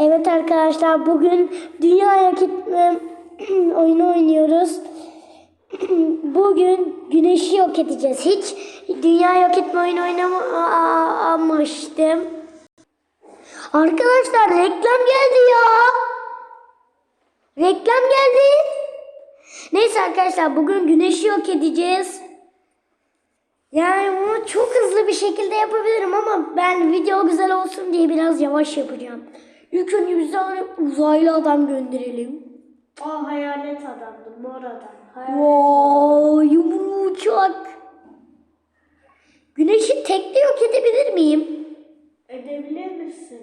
Evet arkadaşlar bugün dünyaya gitme oyunu oynuyoruz. Bugün güneşi yok edeceğiz. Hiç dünya yok etme oyunu oynamamıştım. Arkadaşlar reklam geldi ya. Reklam geldi. Neyse arkadaşlar bugün güneşi yok edeceğiz. Yani bunu çok hızlı bir şekilde yapabilirim ama ben video güzel olsun diye biraz yavaş yapacağım. İlk önce tane uzaylı adam gönderelim. Aa hayalet adamdı, mor adam. Hayalet. Wow, yumruğu uçak. Güneşi tekte yok edebilir miyim? Edebilir misin?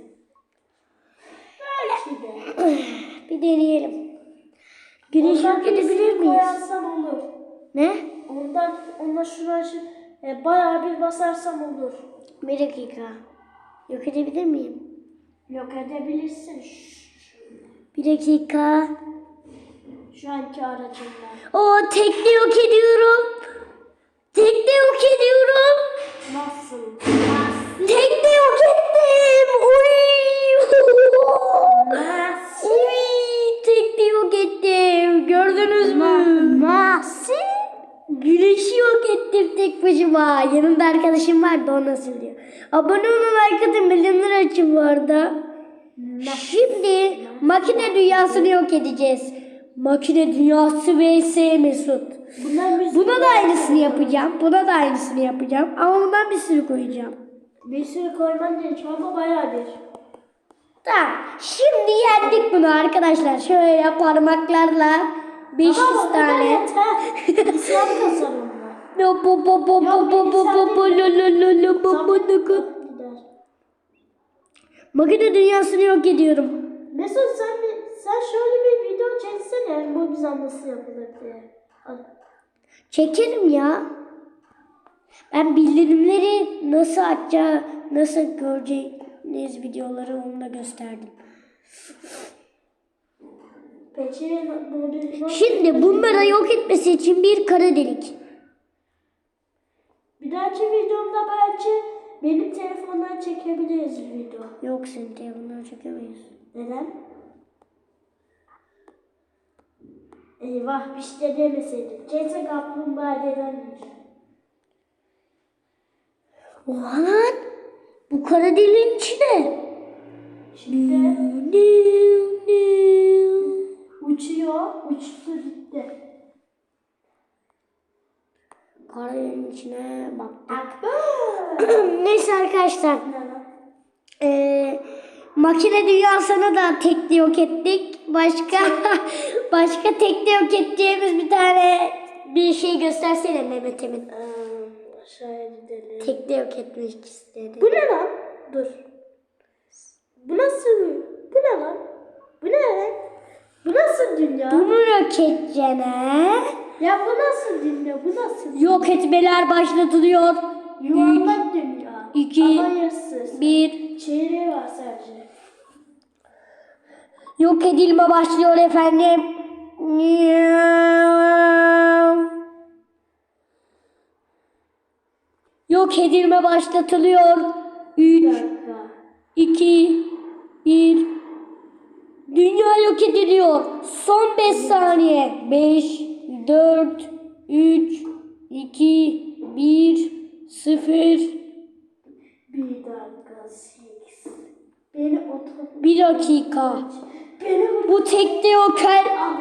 Belki de. Bir deneyelim. Güneşi yok edebilir miyiz? koyarsam olur. Ne? Ondan, onunla şuna şu, e, bayağı bir basarsam olur. Bir dakika. Yok edebilir miyim? Yok edebilirsin. Şş, Bir dakika. Şu anki aracınla. O tekte yok ediyorum. Tekte yok ediyorum. Nasıl? Tekte yok tek başıma. Yanımda arkadaşım vardı o nasıl diyor. Abone olun like atın bildirimleri açın bu arada. Şimdi makine dünyasını yok edeceğiz. Makine dünyası vs Mesut. Buna da aynısını yapacağım. Buna da aynısını yapacağım. Ama bundan bir sürü koyacağım. Bir sürü koyman gerekiyor ama bayağı bir. Tamam. Şimdi yendik bunu arkadaşlar. Şöyle parmaklarla 500 Ama o kadar tane. İslam kazanımlar. No, bo, bo, bo, bo, bo, bo, bo, bo, lo, lo, lo, lo, bo, lo, lo. Gider. Makine dünyasını yok ediyorum. Mesut sen bir, sen şöyle bir video çeksene bu güzel nasıl yapılır diye. Çekerim ya. Ben bildirimleri nasıl açacağı, nasıl göreceğiniz videoları onu da gösterdim. Peki bu Şimdi bunları yok etmesi için bir kara delik. Bir dahaki videomda belki benim telefondan çekebiliriz video. Yok senin telefonunu çekemeyiz. Neden? Eyvah bir şey demeseydim. Kesin kaplumbağa dedenmiş. Oha lan! Bu kara deliğin içine. Şimdi uçuyor. Uçtu gitti. Deliğin içine bak. Akbar. Neyse arkadaşlar. Ee, makine dünyasını da tekli yok ettik. Başka başka tekli yok edeceğimiz bir tane bir şey göstersene Mehmet Emin. Ee, aşağıya gidelim. Tekli yok etmek istedi. Bu ne lan? Dur. Bu nasıl? Bu ne lan? Bu ne? Bu nasıl dünya? Bunu yok edeceğine Ya bu nasıl dünya? Bu nasıl? yok etmeler başlatılıyor. Yuvarlak dünya. iki, Ama yarısız. Bir Çeyreği var sadece. yok edilme başlıyor efendim. Yok edilme başlatılıyor. Bir 3 dakika. 2 1 Dünya yok ediliyor. Son 5 saniye. 5 4 3 2 1 0 Bir dakika. Six. Beni otur. 1 dakika. Beni. Bu tekte yok,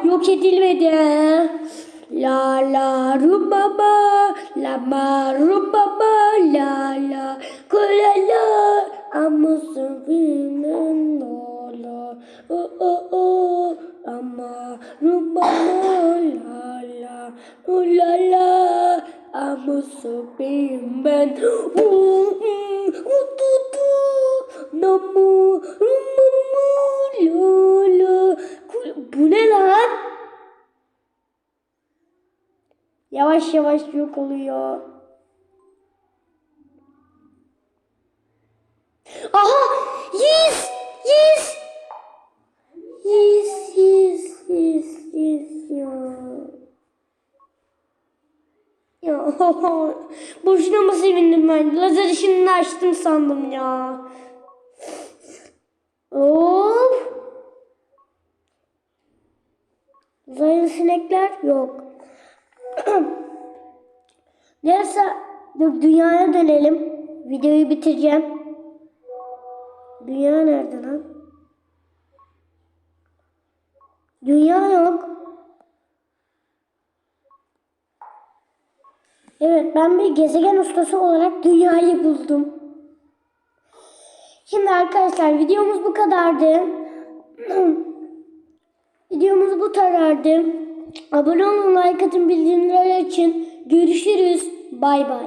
yok edilmedi. La la rumama, la ma rumama, la la kula la, amusun filmin köpeğim ben. Ututu namu lala. Bu ne lan? Yavaş yavaş yok oluyor. Boşuna mı sevindim ben? Lazer işini açtım sandım ya. Of. Zayıf sinekler yok. Neyse dur dünyaya dönelim. Videoyu bitireceğim. Dünya nerede lan? Dünya yok. Evet ben bir gezegen ustası olarak dünyayı buldum. Şimdi arkadaşlar videomuz bu kadardı. videomuz bu kadardı. Abone olun, like atın, bildirimleri için. Görüşürüz. Bay bay.